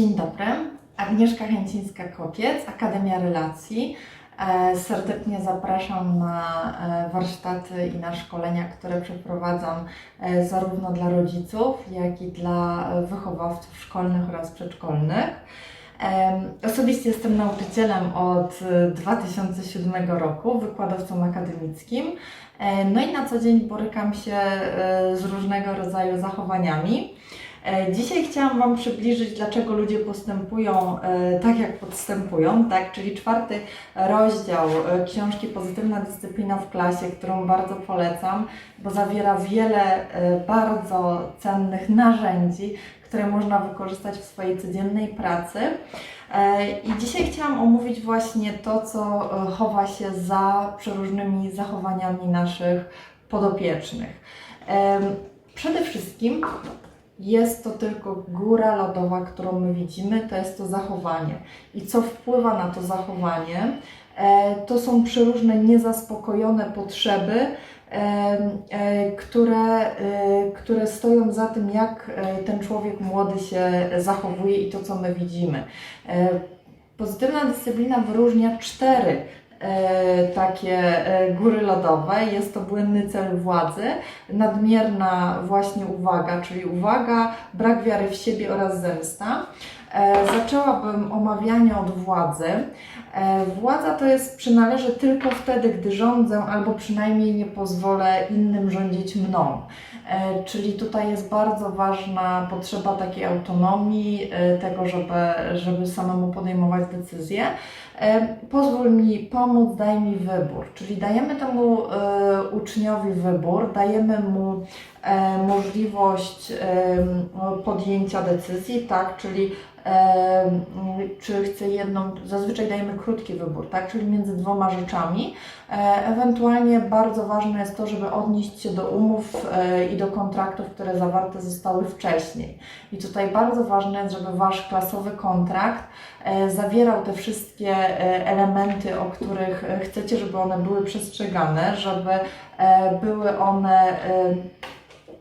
Dzień dobry. Agnieszka Chęcińska-Kopiec, Akademia Relacji. E, Serdecznie zapraszam na e, warsztaty i na szkolenia, które przeprowadzam e, zarówno dla rodziców, jak i dla wychowawców szkolnych oraz przedszkolnych. Osobiście jestem nauczycielem od e, 2007 roku, wykładowcą akademickim. No i na co dzień borykam się z różnego rodzaju zachowaniami. E, Dzisiaj chciałam Wam przybliżyć, dlaczego ludzie postępują e, tak, jak postępują, tak? Czyli czwarty rozdział e, książki Pozytywna dyscyplina w klasie, którą bardzo polecam, bo zawiera wiele bardzo cennych narzędzi, które można wykorzystać w swojej codziennej pracy. I dzisiaj chciałam omówić właśnie to, co chowa się za przeróżnymi zachowaniami naszych podopiecznych. Przede wszystkim jest to tylko góra lodowa, którą my widzimy, to jest to zachowanie. I co wpływa na to zachowanie? E, To są przeróżne niezaspokojone potrzeby, em, e, które, e, które stoją za tym, jak e, ten człowiek młody się zachowuje i to, co my widzimy. E, Pozytywna dyscyplina wyróżnia cztery e, takie e, góry lodowe. Jest to błędny cel władzy, nadmierna właśnie uwaga, czyli uwaga, brak wiary w siebie oraz zemsta. E, Zaczęłabym omawianie od władzy. E, Władza to jest przynależy tylko wtedy, gdy rządzę, albo przynajmniej nie pozwolę innym rządzić mną. E, Czyli tutaj jest bardzo ważna potrzeba takiej autonomii, e, tego, żeby, żeby samemu podejmować decyzje. Pozwól mi pomóc, daj mi wybór. Czyli dajemy temu e, uczniowi wybór, dajemy mu e, możliwość podjęcia decyzji, tak, czyli czy chce jedną, zazwyczaj dajemy krótki wybór, tak, czyli między dwoma rzeczami. E, Ewentualnie bardzo ważne jest to, żeby odnieść się do umów i do kontraktów, które zawarte zostały wcześniej. I tutaj bardzo ważne jest, żeby Wasz klasowy kontrakt zawierał te wszystkie elementy, o których e, chcecie, żeby one były przestrzegane, żeby e, były one e,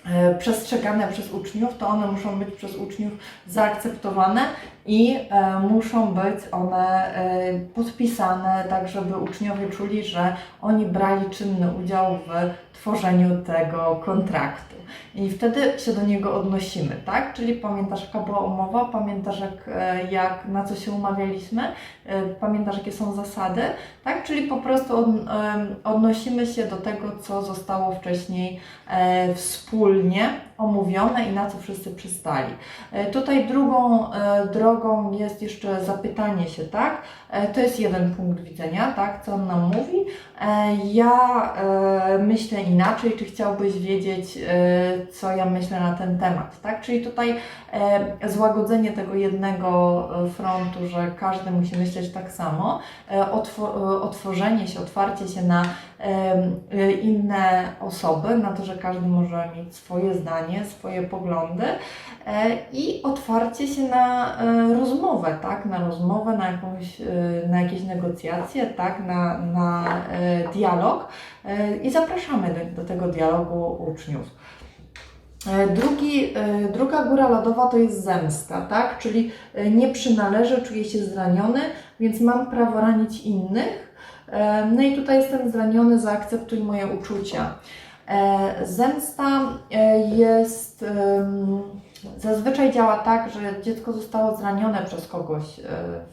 e, przestrzegane przez uczniów, to one muszą być przez uczniów zaakceptowane i e, muszą być one e, podpisane, tak żeby uczniowie czuli, że oni brali czynny udział w tworzeniu tego kontraktu. I wtedy się do niego odnosimy, tak? Czyli pamiętasz, jaka była umowa, pamiętasz, jak, e, jak, na co się umawialiśmy, pamiętasz, jakie są zasady, tak? Czyli po prostu od, odnosimy się do tego, co zostało wcześniej wspólnie omówione i na co wszyscy przystali. E, Tutaj drugą e, drogą jest jeszcze zapytanie się, tak? E, To jest jeden punkt widzenia, tak? Co on nam mówi. Ja myślę inaczej, czy chciałbyś wiedzieć, co ja myślę na ten temat, tak? Czyli tutaj złagodzenie tego jednego frontu, że każdy musi myśleć tak samo, otwo- otworzenie się, otwarcie się na inne osoby, na to, że każdy może mieć swoje zdanie, swoje poglądy e, i otwarcie się na e, rozmowę, tak, na rozmowę, na, jakąś, e, na jakieś negocjacje, tak, na, na dialog i zapraszamy do, do tego dialogu uczniów. Drugi, druga góra lodowa to jest zemsta, tak? Czyli nie przynależę, czuję się zraniony, więc mam prawo ranić innych. No i tutaj jestem zraniony, zaakceptuj moje uczucia. E, Zemsta e, jest. Zazwyczaj działa tak, że dziecko zostało zranione przez kogoś e,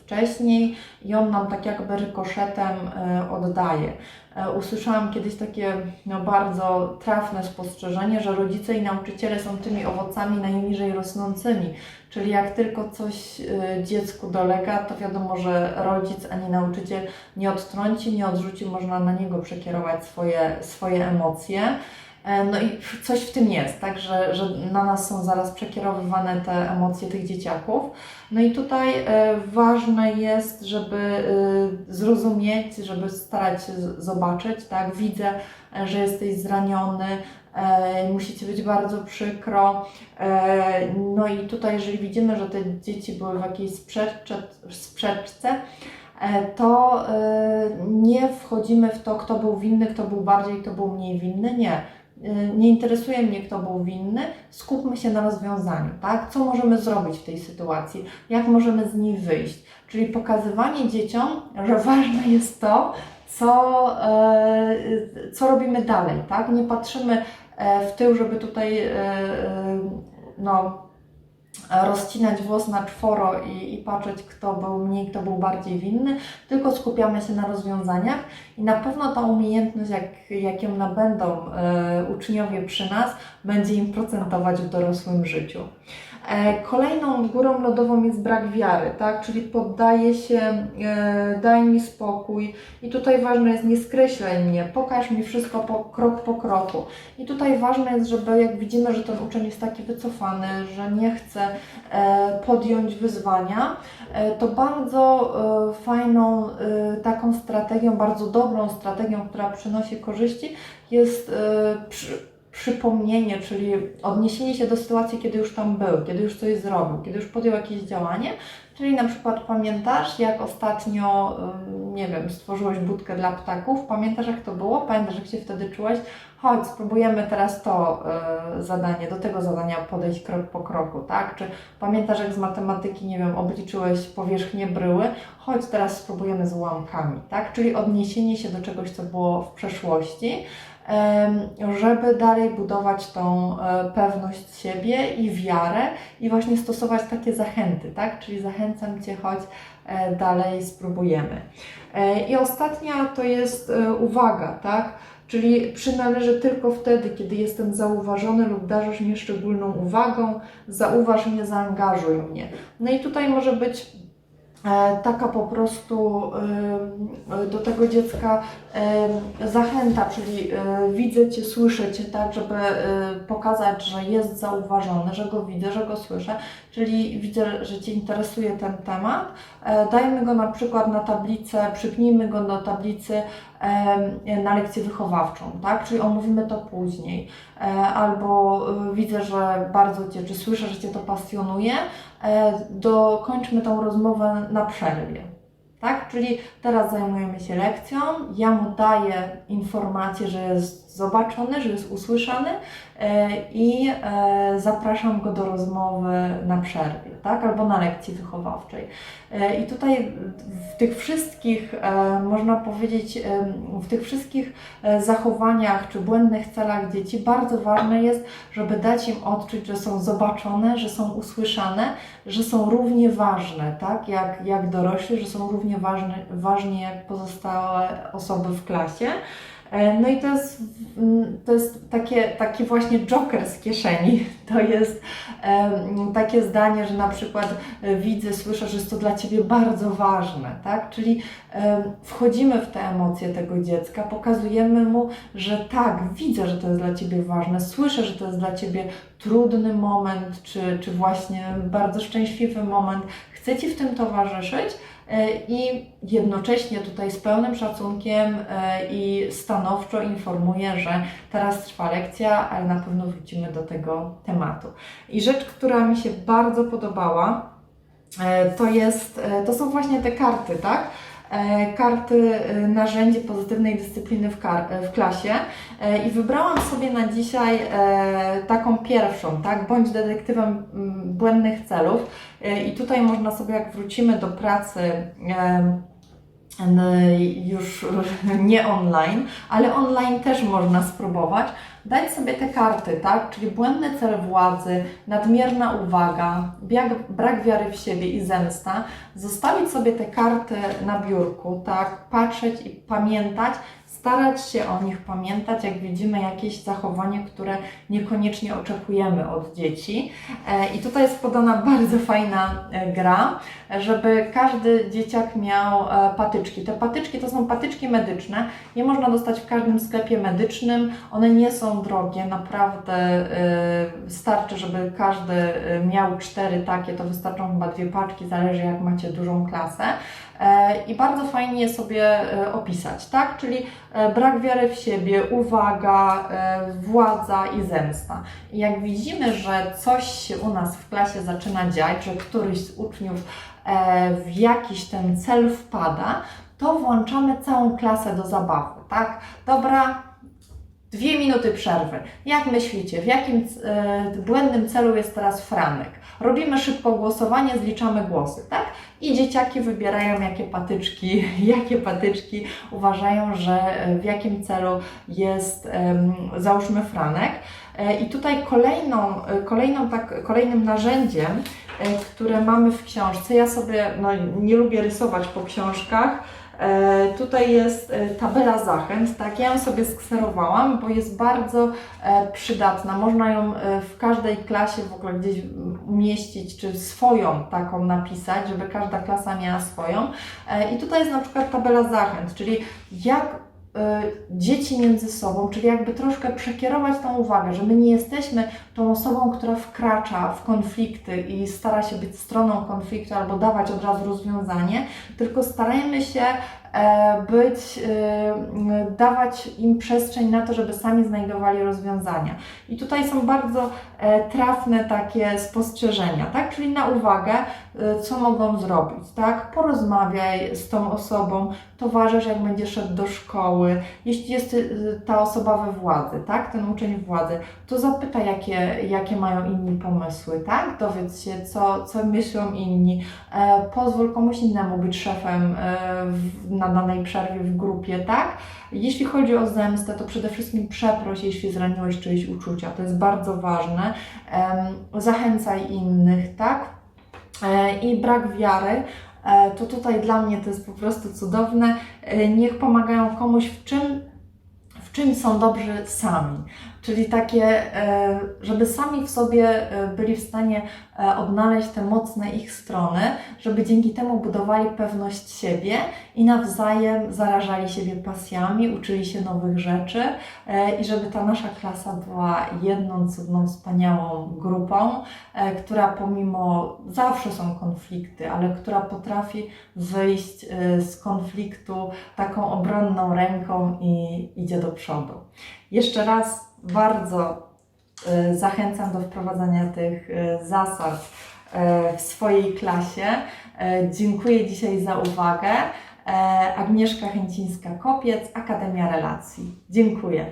wcześniej i on nam tak jakby rykoszetem e, oddaje. E, Usłyszałam kiedyś takie no, bardzo trafne spostrzeżenie, że rodzice i nauczyciele są tymi owocami najniżej rosnącymi. Czyli jak tylko coś dziecku dolega, to wiadomo, że rodzic ani nauczyciel nie odtrąci, nie odrzuci, można na niego przekierować swoje, swoje emocje. E, No i coś w tym jest, tak, że, że na nas są zaraz przekierowywane te emocje tych dzieciaków. No i tutaj e, ważne jest, żeby e, zrozumieć, żeby starać się zobaczyć, tak, widzę, że jesteś zraniony, e, musi Ci być bardzo przykro. No i tutaj, jeżeli widzimy, że te dzieci były w jakiejś sprzeczce, sprzeczce to nie wchodzimy w to, kto był winny, kto był bardziej, kto był mniej winny. Nie. Y, nie interesuje mnie, kto był winny, skupmy się na rozwiązaniu, tak? Co możemy zrobić w tej sytuacji, jak możemy z niej wyjść. Czyli pokazywanie dzieciom, że ważne jest to, co, e, co robimy dalej, tak? Nie patrzymy e, w tył, żeby tutaj no, rozcinać włos na czworo i, i patrzeć, kto był mniej, kto był bardziej winny, tylko skupiamy się na rozwiązaniach i na pewno ta umiejętność, jak, jak ją nabędą e, uczniowie przy nas, będzie im procentować w dorosłym życiu. E, Kolejną górą lodową jest brak wiary, tak? Czyli poddaje się, e, daj mi spokój. I tutaj ważne jest nie skreślaj mnie, pokaż mi wszystko po, krok po kroku. I tutaj ważne jest, żeby jak widzimy, że ten uczeń jest taki wycofany, że nie chce podjąć wyzwania, e, to bardzo e, fajną e, taką strategią, bardzo dobrą strategią, która przynosi korzyści, jest e, przy, przypomnienie, czyli odniesienie się do sytuacji, kiedy już tam był, kiedy już coś zrobił, kiedy już podjął jakieś działanie. Czyli na przykład pamiętasz, jak ostatnio, ym, nie wiem, stworzyłeś budkę dla ptaków, pamiętasz jak to było, pamiętasz jak się wtedy czułeś, chodź, spróbujemy teraz to y, zadanie, do tego zadania podejść krok po kroku, tak? Czy pamiętasz jak z matematyki, nie wiem, obliczyłeś powierzchnię bryły, chodź teraz spróbujemy z ułamkami, tak? Czyli odniesienie się do czegoś, co było w przeszłości, żeby dalej budować tą e, pewność siebie i wiarę i właśnie stosować takie zachęty, tak? Czyli zachęcam Cię, chodź e, dalej, spróbujemy. E, I ostatnia to jest uwaga, tak? Czyli przynależy tylko wtedy, kiedy jestem zauważony lub darzysz mnie szczególną uwagą, zauważ mnie, zaangażuj mnie. No i tutaj może być taka po prostu e, do tego dziecka e, zachęta, czyli e, widzę Cię, słyszę Cię, tak, żeby e, pokazać, że jest zauważony, że go widzę, że go słyszę, czyli widzę, że Cię interesuje ten temat. E, Dajmy go na przykład na tablicę, przypnijmy go do tablicy na lekcję wychowawczą, tak? Czyli omówimy to później. E, Albo widzę, że bardzo Cię, czy słyszę, że Cię to pasjonuje, e, dokończmy tą rozmowę na przerwie. Tak? Czyli teraz zajmujemy się lekcją, ja mu daję informację, że jest zobaczony, że jest usłyszany e, i e, zapraszam go do rozmowy na przerwie, tak? albo na lekcji wychowawczej. E, I tutaj w tych wszystkich, e, można powiedzieć, em, w tych wszystkich e, zachowaniach czy błędnych celach dzieci bardzo ważne jest, żeby dać im odczuć, że są zobaczone, że są usłyszane, że są równie ważne, tak, jak, jak dorośli, że są równie ważne, ważni jak pozostałe osoby w klasie. E, No i to jest, to jest takie, taki właśnie joker z kieszeni. To jest takie zdanie, że na przykład e, widzę, słyszę, że jest to dla Ciebie bardzo ważne, tak? Czyli wchodzimy w te emocje tego dziecka, pokazujemy mu, że tak, widzę, że to jest dla Ciebie ważne, słyszę, że to jest dla Ciebie trudny moment, czy, czy właśnie bardzo szczęśliwy moment, chcę Ci w tym towarzyszyć, i jednocześnie tutaj z pełnym szacunkiem e, i stanowczo informuję, że teraz trwa lekcja, ale na pewno wrócimy do tego tematu. I rzecz, która mi się bardzo podobała, e, to jest, e, to są właśnie te karty, tak? E, Karty e, narzędzie pozytywnej dyscypliny w, kar- e, w klasie i wybrałam sobie na dzisiaj taką pierwszą, tak? Bądź detektywem mm, błędnych celów. I tutaj można sobie, jak wrócimy do pracy, już nie online, ale online też można spróbować, dać sobie te karty, tak? Czyli błędny cel władzy, nadmierna uwaga, brak, brak wiary w siebie i zemsta, zostawić sobie te karty na biurku, tak? Patrzeć i pamiętać, starać się o nich pamiętać, jak widzimy jakieś zachowanie, które niekoniecznie oczekujemy od dzieci. E, I tutaj jest podana bardzo fajna e, gra, żeby każdy dzieciak miał e, patyczki. Te patyczki to są patyczki medyczne, je można dostać w każdym sklepie medycznym, one nie są drogie, naprawdę starczy, żeby każdy miał cztery takie, to wystarczą chyba dwie paczki, zależy jak macie dużą klasę. E, I bardzo fajnie sobie e, opisać, tak? Czyli e, brak wiary w siebie, uwaga, władza i zemsta. I jak widzimy, że coś się u nas w klasie zaczyna dziać, że któryś z uczniów w jakiś ten cel wpada, to włączamy całą klasę do zabawy, tak? Dobra, Dwie minuty przerwy. Jak myślicie, w jakim e, błędnym celu jest teraz Franek? Robimy szybko głosowanie, zliczamy głosy, tak? I dzieciaki wybierają, jakie patyczki, jakie patyczki uważają, że e, w jakim celu jest, załóżmy, Franek. E, I tutaj kolejną, kolejną tak, kolejnym narzędziem, które mamy w książce, ja sobie no, nie lubię rysować po książkach, Tutaj jest e, tabela zachęt, tak, ja ją sobie skserowałam, bo jest bardzo e, przydatna. Można ją e, w każdej klasie w ogóle gdzieś umieścić, czy swoją taką napisać, żeby każda klasa miała swoją. E, I tutaj jest na przykład tabela zachęt, czyli jak e, dzieci między sobą, czyli jakby troszkę przekierować tą uwagę, że my nie jesteśmy tą osobą, która wkracza w konflikty i stara się być stroną konfliktu albo dawać od razu rozwiązanie, tylko starajmy się być, e, dawać im przestrzeń na to, żeby sami znajdowali rozwiązania. I tutaj są bardzo e, trafne takie spostrzeżenia, tak? Czyli na uwagę, e, co mogą zrobić, tak? Porozmawiaj z tą osobą, towarzysz, jak będzie szedł do szkoły, jeśli jest ta osoba we władzy, tak? Ten uczeń władzy, to zapytaj, jakie, jakie mają inni pomysły, tak? Dowiedz się, co, co myślą inni. E, pozwól komuś innemu być szefem e, w, na danej przerwie w grupie, tak? Jeśli chodzi o zemstę, to przede wszystkim przeproś, jeśli zraniłeś czyjeś uczucia. To jest bardzo ważne. Zachęcaj innych, tak? E, I brak wiary. E, To tutaj dla mnie to jest po prostu cudowne. E, Niech pomagają komuś w czym, w czym są dobrzy sami. Czyli takie, e, żeby sami w sobie e, byli w stanie e, odnaleźć te mocne ich strony, żeby dzięki temu budowali pewność siebie i nawzajem zarażali siebie pasjami, uczyli się nowych rzeczy i żeby ta nasza klasa była jedną cudną, wspaniałą grupą, która pomimo zawsze są konflikty, ale która potrafi wyjść z konfliktu taką obronną ręką i idzie do przodu. Jeszcze raz bardzo e, zachęcam do wprowadzania tych e, zasad e, w swojej klasie. Dziękuję dzisiaj za uwagę. Agnieszka Chęcińska-Kopiec, Akademia Relacji. Dziękuję.